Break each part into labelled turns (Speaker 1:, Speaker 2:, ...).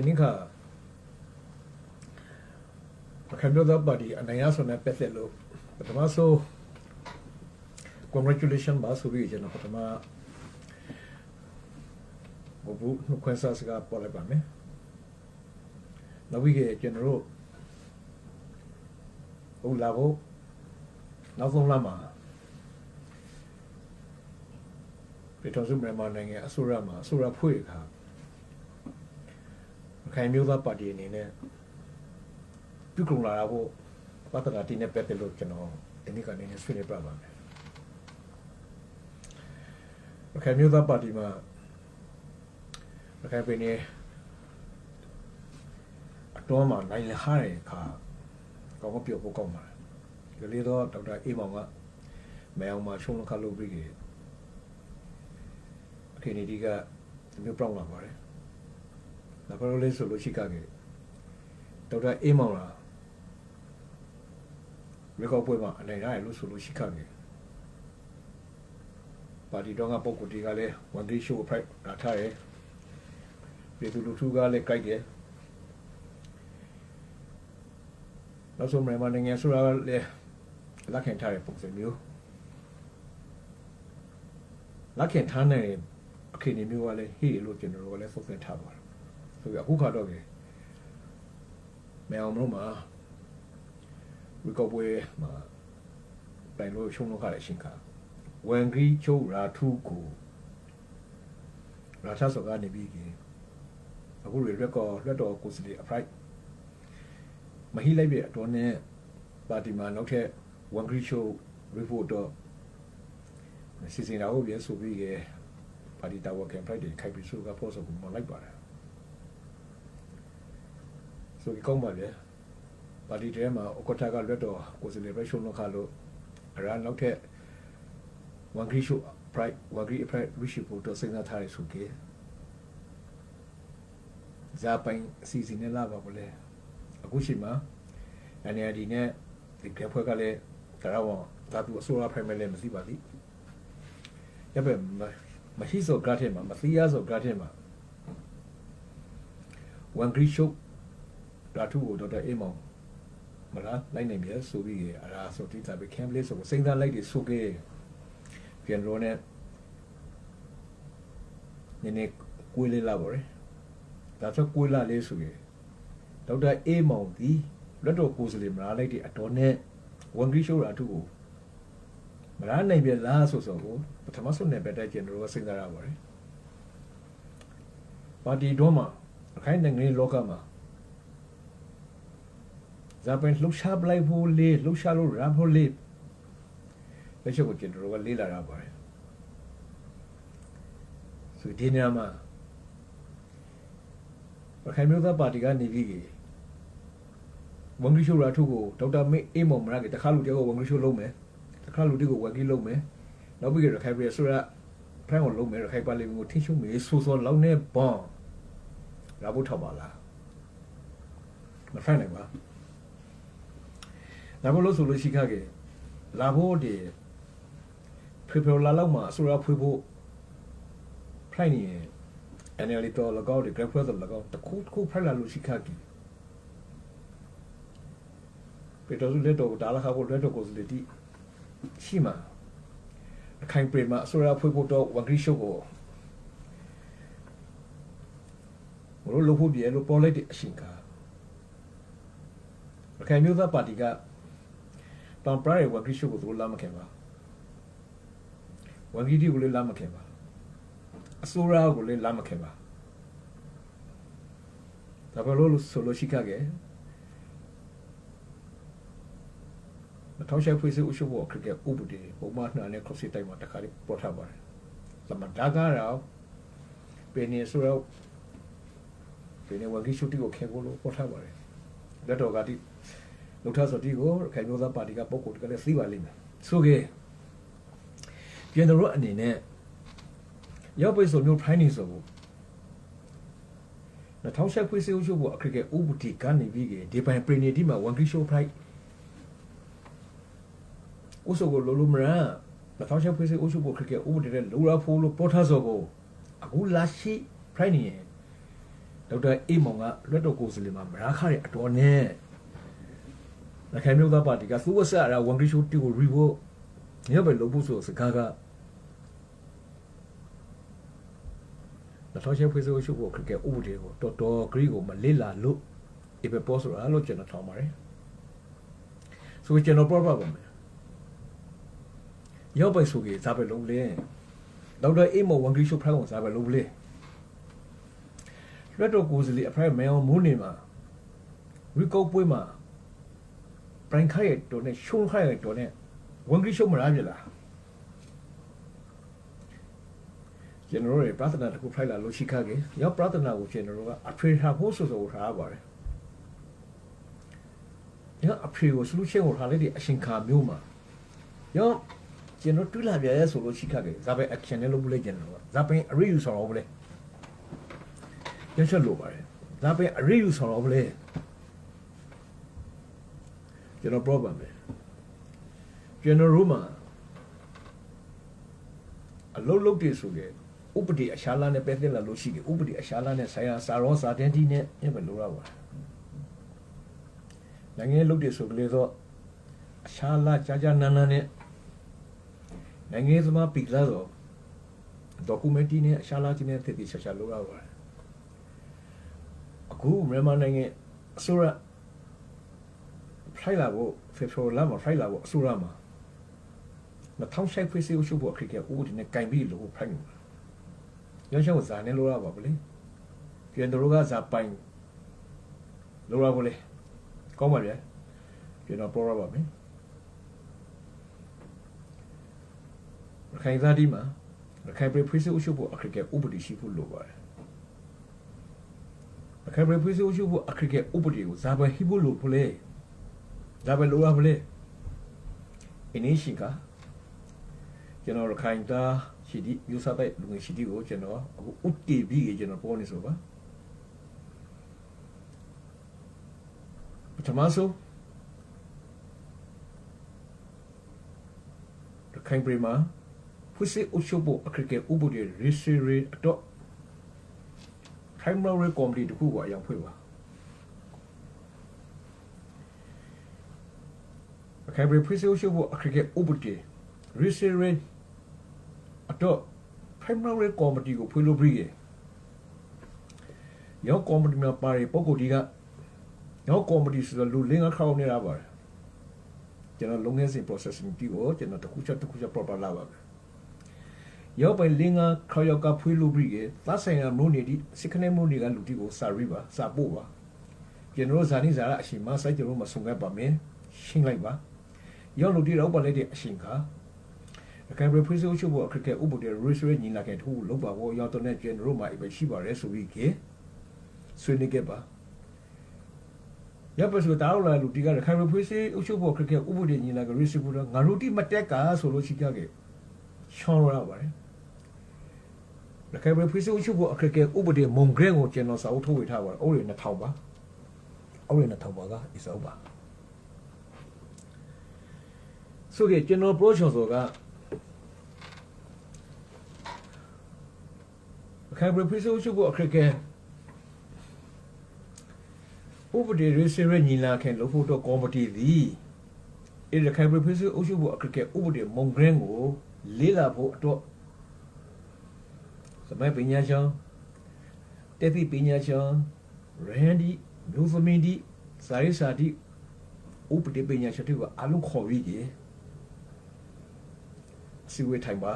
Speaker 1: ဒီနေ့ကခံပြောတော့ပါဒီအနိုင်ရဆိုတဲ့ပတ်သက်လို့ပထမဆုံး congratulation ပါဆိုပြီးကျွန်တော်ပထမဘဘူးနှုတ်ခွန်းဆက်စကားပေါ်လိုက်ပါမယ်နောက်ပြီးကျွန်တော်တို့ဟိုလာဖို့နောက်ဆုံးလမှာပြည်တော်စုမြန်မာနိုင်ငံအစိုးရမှာအစိုးရဖွဲ့ခါ ခိုင်မျိုးသားပါတီအနေနဲ့ပြုကုန်လာဖို့ပတ်သက်တာတင်းနဲ့ပတ်သက်လို့ကျွန်တော်ဒီနေ့ကနေဆွေးနွေးပြပါမယ်။ခိုင်မျိုးသားပါတီမှာခိုင်ပင်နေအတော်မှာနိုင်လဟားတဲ့အခါကောင်းမပြောဖို့ကောင်းပါတယ်။ဒီလေးတော့ဒေါက်တာအေးမောင်ကမဲအောင်မှာရှုံးလခလုပ်ပြီးအခင်းဒီကမျိုးပြောင်းလာပါတယ်။ဒါ ဘယ်လိုလဲဆိုလို့ရှိကခဲ့ဒေါက်တာအေးမောင်လားရေကောက်ပွဲမှာအနေရတယ်လို့ဆိုလို့ရှိခခဲ့ပါတီတော်ကပုံကူတီကလည်းဝန်ဒီရှိုးဖိုက်လာထားတယ်ပြည်သူလူထုကလည်းကြိုက်တယ်နောက်ဆုံးမြန်မာနိုင်ငံဆိုတာလည်းလက်ခံထားတဲ့ပုံစံမျိုးလက်ခံထားတဲ့အခင်းအမျိုးကလည်းဟေ့လို့ကျွန်တော်တို့ကလည်းသုံးသပ်ထားပါတယ် ဆိုပြီးအခုခါတော့ကေမဲအောင်မလို့မှာဝီကောပွဲမှာတိုင်လို့ရှုံးလို့ခါတဲ့အရှင်ခါဝန်ဂီချိုရာထုကိုရာချဆောကနေပြီးကေအခုရရက်ကောရက်တော်ကိုစလီအဖရိုက်မဟိလိုက်ပြအတော်နဲ့ပါတီမှာနောက်ထပ်ဝန်ဂီချို report တော့စီစဉ်တာဟုတ်ပြန်ဆိုပြီးကေပါတီတာဝကင်ဖရိုက်တွေခိုက်ပြီးဆိုကဖို့ဆိုကမလိုက်ပါတယ် ဆိုပြီးကောင်းပါလေပါတီတဲမှာအကွတာကလွတ်တော်ကိုယ်စလေပဲရှုံးလို့ခါလို့အရာနောက်ထက်ဝန်ဂရီရှု pride ဝန်ဂရီ pride ဝိရှိဖို့တော့စဉ်းစားထားရဆိုကေဇာပိုင်အစီအစဉ်နဲ့လာပါဘလေအခုရှိမှာ NLD နဲ့ဒီကဖွဲ့ကလည်းတရားဝန်ဒါသူအစိုးရဖိုင်မဲလည်းမသိပါသည်ရပဲမရှိစောကတဲ့မှာမသိရစောကတဲ့မှာဝန်ဂရီရှု ဓာတုကိုဒေါက်တာအေးမောင်မလားလိုက်နိုင်ပြီဆိုပြီးအရာဆိုတိတာပဲကမ်ပလေးဆိုစိမ့်သားလိုက်တွေဆိုခဲ့ပြန်ရောနဲ့နည်းနည်းကိုယ်လေးလာပါရယ်ဒါဆိုကိုယ်လာလေးဆိုရင်ဒေါက်တာအေးမောင်ဒီလက်တော်ကိုယ်စလေးမလားလိုက်တွေအတော်နဲ့ဝန်ကြီးရှိုးဓာတုကိုမလားနိုင်ပြီလားဆိုဆိုကိုပထမဆုံးနဲ့ပဲတိုက်ကျင်တော့စိမ့်သားရပါရယ်ပါတီတော်မှာအခိုင်နိုင်ငံလောကမှာ ဇာပန်လှုပ်ရှားပလိုက်ဖို့လေလှုပ်ရှားလို့ရဖို့လေလက်ချက်ကိုကျွန်တော်ကလေးလာတာပါတယ်ဆိုဒီနေရာမှာပခိုင်မျိုးသားပါတီကနေပြီးကြီးဝန်ကြီးရှိုးရာထုကိုဒေါက်တာမေအေးမော်မရကတခါလူတယောက်ဝန်ကြီးရှိုးလုံးမယ်တခါလူတယောက်ဝန်ကြီးလုံးမယ်နောက်ပြီးရခိုင်ပြည်ဆိုရဖန်ကိုလုံးမယ်ရခိုင်ပါလီကိုထင်းရှုံမေဆိုးစောလောက်နေဘွန်ရာဖို့ထောက်ပါလားမဖန်နိုင်ပါ ဒါမလို့ဆိုလို့ရှိခခဲ့လာဖို့ဒီဖေဖော်လာလောက်မှာအစိုးရဖွေးဖို့ဖိုင်နေ NLD တော့လကောက်ဒီ graph တော့လကောက်တခုတခုဖိုင်လာလို့ရှိခခဲ့ပေတော်စုလက်တော်ဒါလာခါဖို့လက်တော်ကိုစလေတီရှိမှာအခိုင်ပရိမှာအစိုးရဖွေးဖို့တော့ဝန်ဂရီရှုပ်ကိုဘလို့လို့ဖို့ပြဲလို့ပေါ်လိုက်တဲ့အရှင်ကအခိုင်မျိုးသားပါတီက တန်ပရရဲ့ဝဂိရှုကိုသူလာမခင်ပါဝဂိတီကိုလည်းလာမခင်ပါအစိုးရကိုလည်းလာမခင်ပါဒါပဲလို့ဆိုလို့ရှိခခဲ့မထောက်ရှက်ဖွေးစုအရှုပ်ဘောခရစ်ကဥပဒေပုံမှန်နှာနဲ့ခရစ်တိုင်မှာတခါလေးပေါ်ထားပါတယ်လမဒါကတော့ပင်နေဆိုတော့ပင်နေဝဂိရှုတီကိုခင်ကိုလို့ပေါ်ထားပါတယ်လက်တော်ကတိ လောက်ထဆိုတီကိုခိုင်မျိုးသားပါတီကပုံကိုတကလည်းသိပါလိမ့်မယ်ဆိုကေကျွန်တော်တို့အနေနဲ့ရောက်ပြီဆိုမျိုးဖိုင်းနေဆိုဘူး2000ခွေးစေးရှုပ်ဖို့အခက်အခဲဥပဒေကနေပြီးကေဒီပိုင်ပရီနီတီမှာဝန်ကီရှိုးဖိုက်ဥဆိုကိုလိုလိုမရ2000ခွေးစေးရှုပ်ဖို့အခက်အခဲဥပဒေနဲ့လိုရာဖိုးလို့ပေါ်ထားဆိုကိုအခုလာရှိဖိုင်းနေအဒေါက်တာအေးမောင်ကလွတ်တော်ကိုယ်စားလှယ်မှာမရာခရဲ့အတော်နဲ့ ရခိုင်မျိုးသားပါတီကသူ့ဝဆက်အရာဝန်ကြီးချုပ်တီကိုရီဖို့ညဘယ်လို့ဖို့ဆိုစကားကလက်ထောက်ချက်ဖွဲ့စည်းရှုပ်ဖို့ခက်ခဲဥပဒေကိုတော်တော်ဂရီကိုမလစ်လာလို့ဒီပဲပေါ်ဆိုတာလို့ကျွန်တော်ထောင်းပါတယ်ဆိုကျွန်တော်ပြောပြပါမယ်ရောက်ပဲဆိုကြီးဇာပဲလုံးလဲဒေါက်တာအေးမောင်ဝန်ကြီးချုပ်ဖရိုင်းကိုဇာပဲလုံးလဲလွတ်တော်ကိုယ်စားလှယ်အဖရိုင်းမဲအောင်မူးနေမှာရီကောက်ပွဲမှာ ပရိုင်ခိုင်တော်နဲ့ရှုံးခိုင်တော်နဲ့ဝန်ကြီးချုပ်မလားပြလားကျွန်တော်တို့ရဲ့ပရသနာတစ်ခုဖိုက်လာလို့ရှိခခဲ့ရောက်ပရသနာကိုကျွန်တော်တို့ကအဖေထားဖို့ဆိုဆိုထားပါတယ်ညအဖေကို solution ကိုထားလိုက်တဲ့အရှင်ခါမျိုးမှာရောကျွန်တော်တွေ့လာပြရဲဆိုလို့ရှိခခဲ့ဇာပဲ action နဲ့လုပ်လိုက်ကျွန်တော်ကဇာပင်အရေးယူဆောင်တော့ဘလဲရချက်လို့ပါတယ်ဇာပင်အရေးယူဆောင်တော့ဘလဲ ကျွန်တော် problem ပဲကျွန်တော်တို့မှာအလုံးလုံးတည်ဆိုခဲ့ဥပဒေအရှာလာနဲ့ပဲသိလာလို့ရှိတယ်ဥပဒေအရှာလာနဲ့ဆရာစာရောစာတင်တီနဲ့ညပဲလိုရပါနိုင်ငံလုံးတည်ဆိုကလေးတော့အရှာလာကြာကြာနာနာနဲ့နိုင်ငံသမားပိလာတော့ document နဲ့အရှာလာချင်းနဲ့တည်တည်ချာချာလိုရပါတယ်အခုမြန်မာနိုင်ငံအစိုးရ ဖိုင်လာဖို့ဖေဖော်လာမှာဖိုင်လာဖို့အစိုးရမှာ2000ရှိဖွဲ့စည်းအုပ်ချုပ်ဖို့အခက်အခဲဥပဒေနဲ့ကင်ပြီးလို့ဖိုင်မှာရရှောင်းဇာနဲ့လိုရပါဗလေပြန်တို့ကဇာပိုင်လိုရပါလေကောင်းပါဗျာကျွန်တော်ပြောရပါမယ်ရခိုင်သားဒီမှာရခိုင်ပြည်ဖွဲ့စည်းအုပ်ချုပ်ဖို့အခက်အခဲဥပဒေရှိဖို့လိုပါတယ်ရခိုင်ပြည်ဖွဲ့စည်းအုပ်ချုပ်ဖို့အခက်အခဲဥပဒေကိုဇာပိုင်ဟိဖို့လိုဖလေ ဇာပိုင်လိုရပါလေအင်းရှိကကျွန်တော်ရခိုင်သားရှိသည့်မျိုးစားတဲ့လူငယ်ရှိသည့်ကိုကျွန်တော်အခုဥတီပြီးကြီးကျွန်တော်ပေါ်နေဆိုပါပထမဆုံးရခိုင်ပြည်မှာဖွစစ်အုပ်ချုပ်ဖို့အခက်အခဲဥပဒေရေးစရီအတော့ primary committee တခုကိုအရောက်ဖွဲ့ပါ အခက်အခဲဖွစစ်အုပ်ချုပ်ဖို့အခက်အခဲဥပဒေရေးစရီအတော့ primary committee ကိုဖွင့်လို့ပြီးရရော committee မှာပါရပုံကိုဒီကရော committee ဆိုတော့လူလင်းအခါအောင်နေတာပါတယ်ကျွန်တော်လုပ်ငန်းစဉ် processing တီကိုကျွန်တော်တစ်ခုချက်တစ်ခုချက် proper လာပါမယ်ရောပိုင်လင်းကခေါရောက်ကဖွေးလို့ပြီးရသဆိုင်ရာမိုးနေဒီစခနေမိုးနေကလူတီကိုစာရီပါစာပို့ပါကျွန်တော်ဇာနိဇာရအရှင်မဆိုင်ကျွန်တော်မဆုံခဲ့ပါမယ်ရှင်းလိုက်ပါ ရောလူတီတော့ပါလိုက်တဲ့အရှင်ခါအကယ်၍ဖွေးစိုးချုပ်ဖို့အခက်အခဲဥပဒေ research ညီလာခဲ့ထို့လောက်ပါဘောရောက်တော့တဲ့ကျွန်တော်မှအပဲရှိပါတယ်ဆိုပြီးကေဆွေးနွေးခဲ့ပါရပစတာလာလူတီကခိုင်ဖွေးစေးအချုပ်ဖို့အခက်အခဲဥပဒေညီလာခဲ့ research ဖို့ငါတို့တိမတက်ကဆိုလို့ရှိကြခဲ့ရှောင်းရပါတယ်လခိုင်ဖွေးစေးအချုပ်ဖို့အခက်အခဲဥပဒေမုံဂရဲကိုကျွန်တော်စာအုပ်ထုတ်ဝေထားပါတယ်အုပ်ရ2000ပါအုပ်ရ2000ပါကအစ္စအုပ်ပါ ဆိုကြကျွန်တော် project ဆိုကခိုင်ပရိဆိုချုပ်ကိုအခက်ခဲဥပဒေရေးစရညီလာခံလို့ဖို့တော့ကော်မတီသည်အဲ့ဒီခိုင်ပရိဆိုအုပ်ချုပ်ဖို့အခက်ခဲဥပဒေမုံဂရင်းကိုလေးလာဖို့အတွက်သမပညာရှင်တတိပညာရှင်ရန်ဒီမျိုးသမီးဒီစာရေးစာဒီဥပဒေပညာရှင်တို့ကအလုံးခေါ်ပြီးကြီး စီဝေးထိုင်ပါ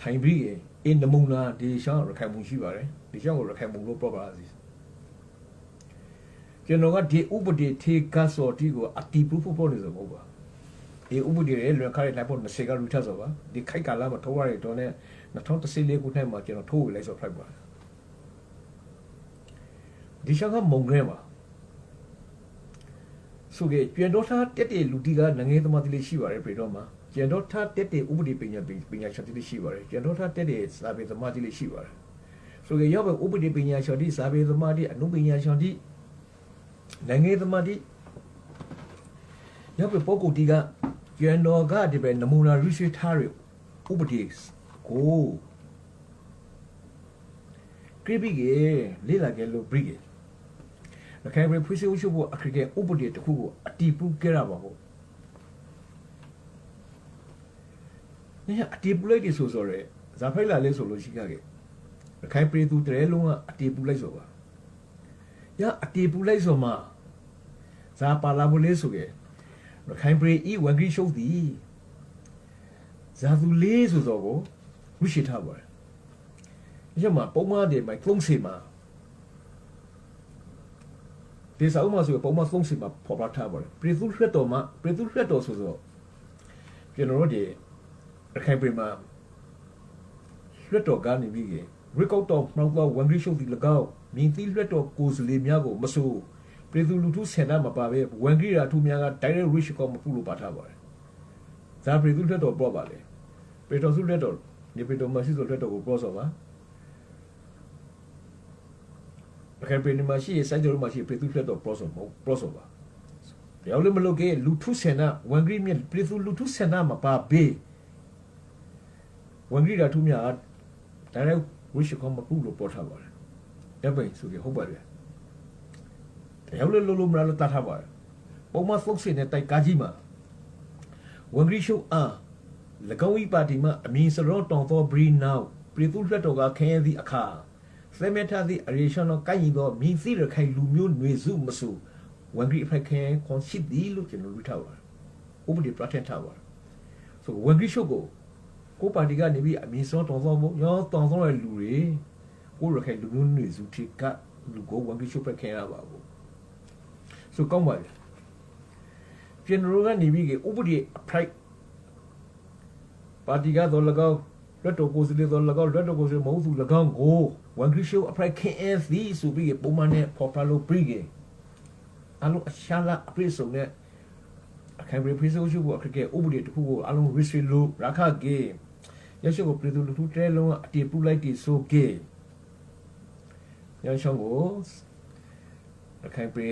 Speaker 1: ထိုင်ပြီးရင်အင်းနမုံနာဒီရှောင်းရခိုင်မှုရှိပါတယ်ဒီရှောင်းကိုရခိုင်မှုလို့ပြောပါစီကျွန်တော်ကဒီဥပဒေထေကစော်တီကိုအတီပရူဖို့ပေါ်နေစမဟုတ်ပါဒီဥပဒေရဲ့လွန်ခါရလိုက်ဖို့20ကရူထဆိုပါဒီခိုက်ကာလာမှာထိုးရတဲ့တော့နဲ့2014ခုနှစ်မှာကျွန်တော်ထိုးဝေလိုက်ဆိုဖိုက်ပါဒီရှောင်းကမုံခဲပါဆိုကြပြန်တော့ထားတက်တဲ့လူတီကနိုင်ငံသမားတိလေးရှိပါတယ်ပြေတော့မှာ ကျန်တော့ထားတက်တဲ့ဥပဒေပညာပညာရှင်တွေရှိပါတယ်ကျန်တော့ထားတက်တဲ့စာပေသမားတွေရှိပါတယ်ဆိုကြရောက်ပဲဥပဒေပညာရှင်တွေစာပေသမားတွေအနုပညာရှင်တွေနိုင်ငံသမားတွေရောက်ပဲပုဂ္ဂိုလ်တီကကျန်တော့ကဒီပဲနမူနာ research ထားရဥပဒေကိုကရိပိကေလေးလာကဲလို့ဘရိကေရခိုင်ပြည်ဖွေးစည်းအုပ်ချုပ်ဖို့အခက်အခဲဥပဒေတစ်ခုကိုအတီးပူးခဲ့ရပါဘူး။ ညအတီးပူးလိုက်တယ်ဆိုဆိုရဲဇာဖိုက်လာလဲဆိုလို့ရှိခဲ့ရခိုင်ပြည်သူတရဲလုံးကအတီးပူးလိုက်ဆိုပါ။ရအတီးပူးလိုက်ဆိုမှဇာပါလာမလဲဆိုခဲ့ရခိုင်ပြည်ဤဝန်ကြီးရှုပ်သည်ဇာသူလေးဆိုတော့ကိုဝိရှိထားပါတယ်။ညမှာပုံမှန်တယ်မိုက်သုံးစီမှာဒီစာအုပ်မှာဆိုပုံမှန်သုံးစီမှာပေါ်ပြထားပါတယ်။ပြည်သူ့ရက်တော်မှာပြည်သူ့ရက်တော်ဆိုတော့ကျွန်တော်တို့ဒီ ရခိုင်ပြည်မှာရက်တော်ကနေပြီးရကောက်တော်မှောက်သောဝန်ကြီးရှုပ်သည်၎င်းမြင်းသီးရက်တော်ကိုယ်စားလှယ်များကိုမဆိုးပြည်သူလူထုဆန္ဒမပါဘဲဝန်ကြီးရာထူးများက direct reach ကောမပူလို့ပါထားပါတယ်။ဇာပြည်သူ့ရက်တော်ပေါ်ပါလေ။ပြည်တော်စုရက်တော်ဒီပြည်တော်မရှိဆိုရက်တော်ကိုပြောဆိုပါ။အခက်ပြည်မှာရှိစိုက်တော်မှာရှိပြည်သူ့ရက်တော်ပြောဆိုမဟုတ်ပြောဆိုပါ။တရားလည်းမလုပ်ခဲ့လူထုဆန္ဒဝန်ကြီးမြပြည်သူလူထုဆန္ဒမပါဘဲ ဝန်ကြီးရာထူးများ direct reach ကောမပူလို့ပေါ်ထားပါတယ်။ရပ်ပိန်ဆိုကြဟုတ်ပါတယ်။တရားလည်းလုံးလုံးမလားတတ်ထားပါတယ်။ပုံမှန်ဖုတ်စင်တဲ့တိုက်ကားကြီးမှာဝန်ကြီးရှုအား၎င်းဤပါတီမှအမည်စရောတောင်သောဘရီနောက်ပြည်သူ့လက်တော်ကခင်းရသည့်အခါသမေထသည့်အရေရှန်တော်ကိုက်ရင်သောမြင်းစီရခိုင်လူမျိုးຫນွေစုမစုဝန်ကြီးအဖိုက်ခဲခွန်ရှိသည်လို့ကျွန်တော်တို့ထားပါတယ်။ဥပဒေပြဋ္ဌာန်းထားပါတယ်။ဆိုဝန်ကြီးရှုကို ကိုပါတီကနေပြီးအမည်စောတောင်သောမို့ရောတောင်သောတဲ့လူတွေကိုရခိုင်လူမျိုးຫນွေစုထိကလူကိုဝန်ကြီးရှုဖက်ခဲရပါဘူး။ဆိုကောင်းပါလေ။ကျွန်တော်တို့ကနေပြီးဥပဒေအဖိုက်ပါတီကတော့၎င်းလွတ်တော်ကိုယ်စားလှယ်တော့၎င်းလွတ်တော်ကိုယ်စားလှယ်မဟုတ်သူ၎င်းကိုဝန်ကြီးရှုအဖရိုက်ခင်အသီဆိုပြီးပုံမှန်နဲ့ပေါ်ပါလို့ပြီးကေအလုံးအရှာလာအပြည့်စုံနဲ့အခက်ပြေဖိဆိုးရှုဖို့အခက်အခဲဥပဒေတစ်ခုကိုအလုံး restrict လို့ရခကေ ရရှိကိုပြည်သူလူထုတဲလုံးအတေပူလိုက်တီဆိုကေရရှောင်းကိုအခက်ပြေ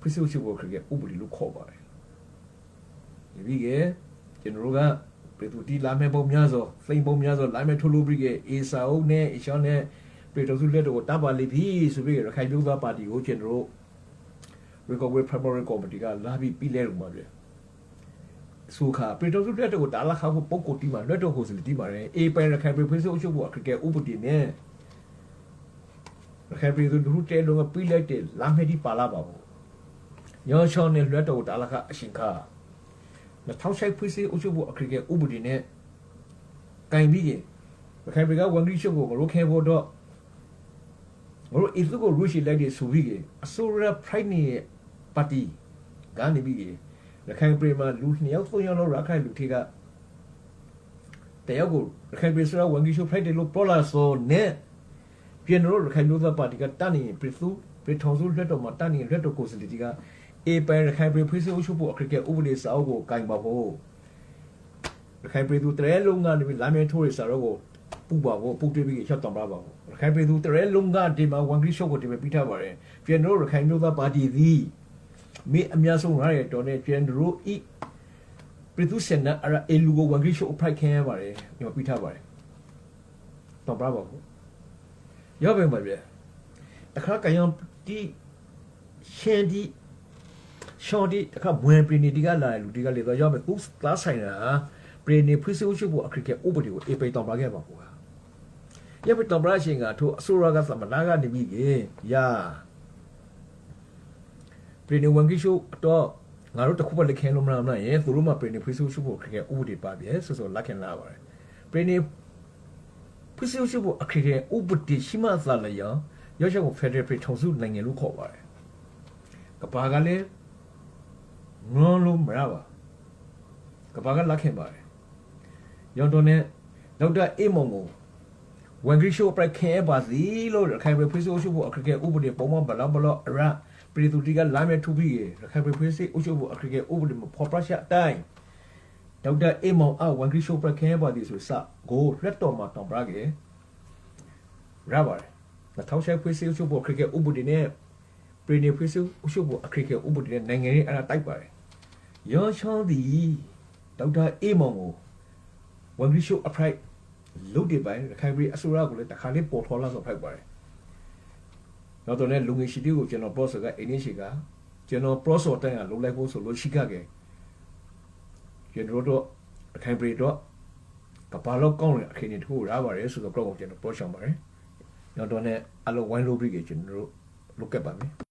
Speaker 1: ဖိဆိုးရှုဖို့အခက်အခဲဥပဒေလို့ခေါ်ပါတယ်ဒီကေကျွန်တော်တို့ကပြည်သူတီလာမဲ့ပုံများစွာစိန်ပုံများစွာလာမဲ့ထိုးလို့ပြီးကအေဆာအုပ်နဲ့အရှောင်းနဲ့ပြည်တော်စုလက်တော်ကိုတပ်ပါလိပြီဆိုပြီးရခိုင်ပြည်သားပါတီကိုကျွန်တော်တို့ recovery primary committee ကလာပြီးပြီးလဲလို့မှာတယ် ဆိုခါပြည်တော်စုလက်တော်ကိုတားလာခါဖို့ပုံကိုတီးမှာလက်တော်ကိုစလီတီးမှာတယ်အေပိုင်ရခိုင်ပြည်ဖိစုအုပ်ချုပ်ဖို့အခက်အခဲဥပဒေနဲ့ရခိုင်ပြည်သူလူထုတဲလုံးကပြီးလိုက်တယ်လာမဲ့ဒီပါလာပါဘူးညောချောင်းနဲ့လက်တော်ကိုတားလာခါအရှင်ခါ2006ဖွဲ့စည်းအုပ်ချုပ်ဖို့အခက်အခဲဥပဒေနဲ့ကင်ပြီးရင်ရခိုင်ပြည်ကဝန်ကြီးချုပ်ကိုမလို့ခဲဖို့တော့မလို့အစ်စုကိုရူရှိလိုက်တဲ့ဆိုပြီးကအစိုးရဖရိုက်နေပါတီကနေပြီး ရခိုင်ပြည်မှာလူနှစ်ယောက်သုံးယောက်လောက်ရခိုင်လူထေကတယောက်ကိုရခိုင်ပြည်ဆိုရဝန်ကြီးချုပ်ဖရိုက်တယ်လို့ပေါ်လာဆိုနဲ့ပြန်တော့ရခိုင်လူသားပါတီကတန်နေပြည်သူပြည်ထောင်စုလက်တော်မှာတန်နေလက်တော်ကိုယ်စားလှယ်တီကအေပန်ရခိုင်ပြည်ဖွဲ့စည်းအုပ်ချုပ်ဖို့အခက်အခဲဥပဒေစာအုပ်ကိုကင်ပါဖို့ရခိုင်ပြည်သူတရဲလုံးကနေလာမင်းထိုးရစာတော့ကိုပူပါဖို့ပူတွေးပြီးချက်တော်ပါပါရခိုင်ပြည်သူတရဲလုံးကဒီမှာဝန်ကြီးရှုပ်ကိုဒီမှာပြီးထားပါတယ်ပြန်တော့ရခိုင်မျိုးသားပါတီသည် မိအများဆုံးရတဲ့တော်နဲ့ပြန်တို့ဤပြည်သူစင်နာအရာအလူကိုဝန်ကြီးရှုပ်အဖိုက်ခဲရပါတယ်ဒီမှာပြီးထားပါတယ်တော်ပါပါဖို့ရောက်ပြန်ပါဗျအခါကယံဒီရှန်ဒီရှော်ဒီတခါမွေပရီနီတီကလာတဲ့လူတီကလေတော့ရောက်မယ်သူကလာဆိုင်တာပရီနီဖွေးဆိုးချုပ်ဖို့အခက်အခဲဥပဒေကိုအေပိတောင်ပါခဲ့ပါကွာရပတောင်ပါရှင်ကထိုအဆိုရကသမနာကနေပြီးကေယာ ပရီနီဝန်ကြီးရှုတော့ငါတို့တခုပဲလက်ခဲလို့မလားမလားရေသူတို့မှပရီနီဖွေးဆိုးချုပ်ဖို့အခက်အခဲဥပဒေပါပြဲဆိုဆိုလက်ခံလာပါတယ်ပရီနီဖွေးဆိုးချုပ်ဖို့အခက်အခဲဥပဒေရှိမှသာလျောရောက်ချက်ကိုဖက်ဒရယ်ပြည်ထောင်စုနိုင်ငံလို့ခေါ်ပါတယ်ကဘာကလည်းငွန်းလို့မရပါကဘာကလက်ခင်ပါတယ်ရောင်တော်နဲ့ဒေါက်တာအေးမုံကိုဝန်ဂရီရှိုးပရက်ခဲပါစီလို့ရခိုင်ပြည်ဖွေးဆိုးရှိဖို့အခက်အခဲဥပဒေပုံမှန်ဘလောက်ဘလောက်အရ ပြည်သူတီကလာမဲ့ထူပြီးရခိုင်ပြည်ဖွေးဆိုးရှိဖို့အခက်အခဲဥပဒေမှာဖော်ပြချက်အတိုင်းဒေါက်တာအေးမုံအဝန်ဂရီရှိုးပရက်ခဲပါစီဆိုစကိုရက်တော်မှာတောင်ပရကေရပါတယ်2000ဖွေးဆိုးရှိဖို့အခက်အခဲဥပဒေနဲ့ပြည်နေဖွေးဆိုးရှိဖို့အခက်အခဲဥပဒေနဲ့နိုင်ငံရေးအဲ့ဒါတိုက်ပါတယ်ရောချောသည်ဒေါက်တာအေးမောင်ကိုဝန်ကြီးရှုအဖရိုက်လုတ်တွေပိုင်းရခိုင်ပြည်အစိုးရကိုလည်းတခါလေးပေါ်ထော်လာဆိုဖိုက်ပါတယ် နောက်တော့လည်းလူငယ်ရှိတီကိုကျွန်တော် process ကအင်းရှိကကျွန်တော် process တိုင်ကလုံလိုက်ဖို့ဆိုလို့ရှိခဲ့ကြကျွန်တော်တို့ရခိုင်ပြည်တော့ကဘာလို့ကောင်းလဲအခင်းတွေတခုရပါတယ်ဆိုတော့ program ကိုကျွန်တော်ပေါ်ဆောင်ပါတယ်နောက်တော့လည်းအလုံးဝိုင်းလို့ပြီးကြကျွန်တော်တို့လုပ်ခဲ့ပါမယ်